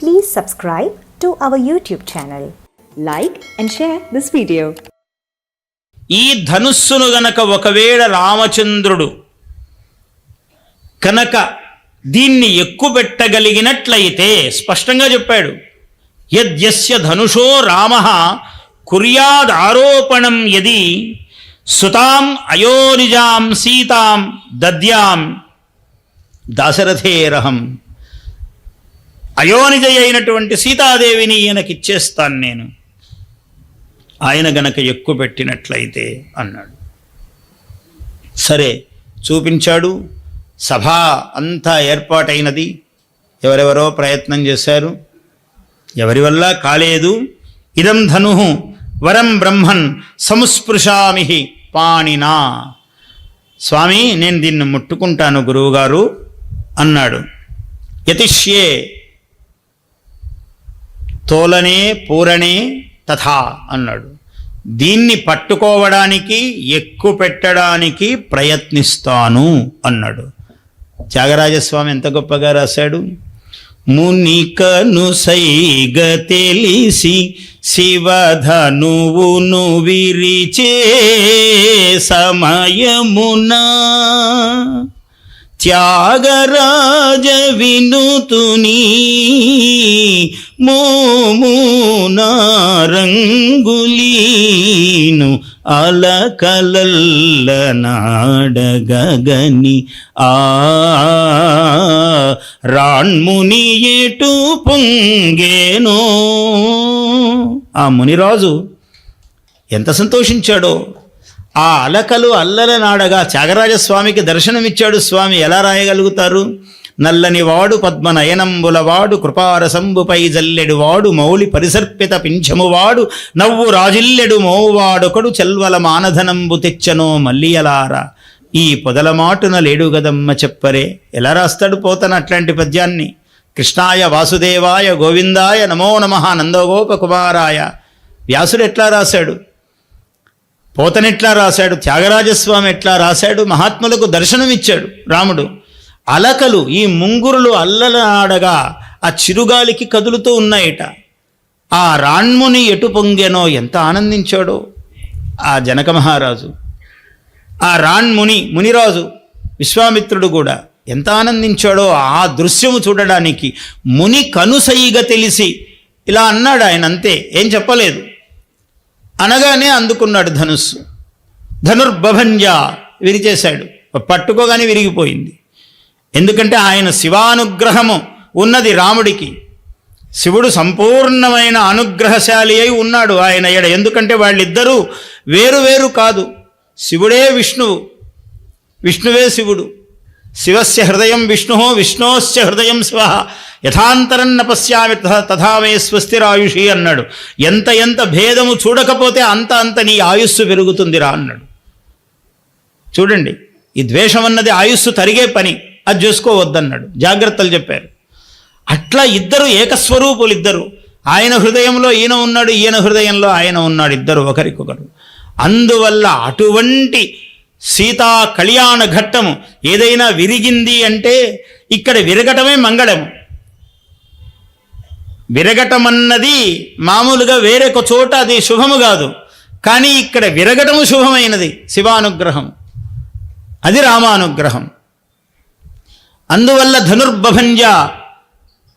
Please subscribe to our YouTube channel. Like and share this video. ఈ ధనుస్సును గనక ఒకవేళ రామచంద్రుడు కనుక దీన్ని ఎక్కుపెట్టగలిగినట్లయితే స్పష్టంగా చెప్పాడు యద్యస్య ధనుషో రామ కుర్యాదారోపణం యది సుతాం అయోనిజాం సీతాం దద్యాం దాశరథేరహం అయోనిజ అయినటువంటి సీతాదేవిని ఈయనకిచ్చేస్తాను నేను. ఆయన గనక ఎక్కువ పెట్టినట్లయితే అన్నాడు. సరే చూపించాడు. సభ అంతా ఏర్పాటైనది. ఎవరెవరో ప్రయత్నం చేశారు. ఎవరి వల్ల కాలేదు. ఇదం ధను వరం బ్రహ్మన్ సంస్పృశామి పాణినా. స్వామి నేను దీన్ని ముట్టుకుంటాను గురువుగారు అన్నాడు. యతిష్యే తోలనే పూరణే తథా అన్నాడు. దీన్ని పట్టుకోవడానికి ఎక్కువ పెట్టడానికి ప్రయత్నిస్తాను అన్నాడు. త్యాగరాజస్వామి ఎంత గొప్పగా రాశాడు? మునికను సైగ తెలిసి శివధనువును విరిచే సమయమునా త్యాగరాజ వినుతుని మోమునారంగులీను అలకలల్ల నాడగని ఆ రాణ్ముని ఎటు పొంగేనో? ఆ మునిరాజు ఎంత సంతోషించాడో? ఆ అలకలు అల్లల నాడగా త్యాగరాజస్వామికి దర్శనమిచ్చాడు స్వామి. ఎలా రాయగలుగుతారు? నల్లని వాడు పద్మనయనంబుల కృపారసంబుపై జల్లెడు వాడు మౌలి పరిసర్పిత పింఛమువాడు నవ్వు రాజిల్లెడు మోవాడొకడు చెల్వల మానధనంబు తెచ్చనో మల్లియలారా. ఈ పొదల మాటున లేడు గదమ్మ చెప్పరే. ఎలా రాస్తాడు పోతన అట్లాంటి పద్యాన్ని? కృష్ణాయ వాసుదేవాయ గోవిందాయ నమో నమ నందగోప కుమారాయ. వ్యాసుడు ఎట్లా రాశాడు? పోతనెట్లా రాశాడు? త్యాగరాజస్వామి ఎట్లా రాశాడు? మహాత్ములకు దర్శనమిచ్చాడు రాముడు. అలకలు ఈ ముంగురులు అల్లలాడగా ఆ చిరుగాలికి కదులుతూ ఉన్నాయట. ఆ రాణ్ముని ఎటు పొంగెనో ఎంత ఆనందించాడో ఆ జనక మహారాజు. ఆ రాణ్ముని మునిరాజు విశ్వామిత్రుడు కూడా ఎంత ఆనందించాడో ఆ దృశ్యము చూడడానికి ముని కనుసైగ తెలిసి ఇలా అన్నాడు ఆయన అంతే ఏం చెప్పలేదు. అనగానే అందుకున్నాడు ధనుస్సు. ధనుర్భభంజ విరిచేశాడు. పట్టుకోగానే విరిగిపోయింది. ఎందుకంటే ఆయన శివానుగ్రహము ఉన్నది రాముడికి. శివుడు సంపూర్ణమైన అనుగ్రహశాలి అయి ఉన్నాడు ఆయన ఎడ. ఎందుకంటే వాళ్ళిద్దరూ వేరు వేరు కాదు. శివుడే విష్ణువు. విష్ణువే శివుడు. శివస్య హృదయం విష్ణు విష్ణోస్య హృదయం శివ. యథాంతరన్న పశ్యామి తథా- మే స్వస్తిరాయుషి అన్నాడు. ఎంత ఎంత భేదము చూడకపోతే అంత అంత నీ ఆయుస్సు పెరుగుతుందిరా అన్నాడు. చూడండి ఈ ద్వేషం అన్నది ఆయుస్సు తరిగే పని. అది చూసుకోవద్దన్నాడు. జాగ్రత్తలు చెప్పారు. అట్లా ఇద్దరు ఏకస్వరూపులు ఇద్దరు ఆయన హృదయంలో ఈయన ఉన్నాడు ఈయన హృదయంలో ఆయన ఉన్నాడు ఇద్దరు ఒకరికొకరు. అందువల్ల అటువంటి సీతా కళ్యాణ ఘట్టము ఏదైనా విరిగింది అంటే ఇక్కడ విరగటమే మంగళము విరగటమన్నది మామూలుగా వేరొక చోట అది శుభము కాదు. కానీ ఇక్కడ విరగటము శుభమైనది శివానుగ్రహం. అది రామానుగ్రహం. అందువల్ల ధనుర్భభంజ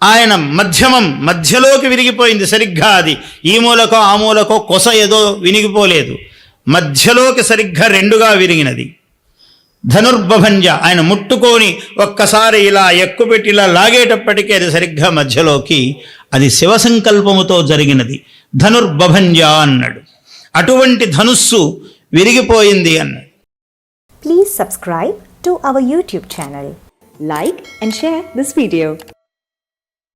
ఆయన మధ్యమం మధ్యలోకి విరిగిపోయింది సరిగ్గా అది. ఈ మూలకో ఆ మూలకో కొస ఏదో వినిగిపోలేదు. మధ్యలోకి సరిగ్గా రెండుగా విరిగినది. ధనుర్భభంజ ఆయన ముట్టుకొని ఒక్కసారి ఇలా ఎక్కుపెట్టి ఇలా లాగేటప్పటికీ అది సరిగ్గా మధ్యలోకి అది శివ సంకల్పముతో జరిగినది. ధనుర్భభంజ అన్నాడు. అటువంటి ధనుస్సు విరిగిపోయింది అన్నాడు. Please subscribe to our YouTube channel like and share this video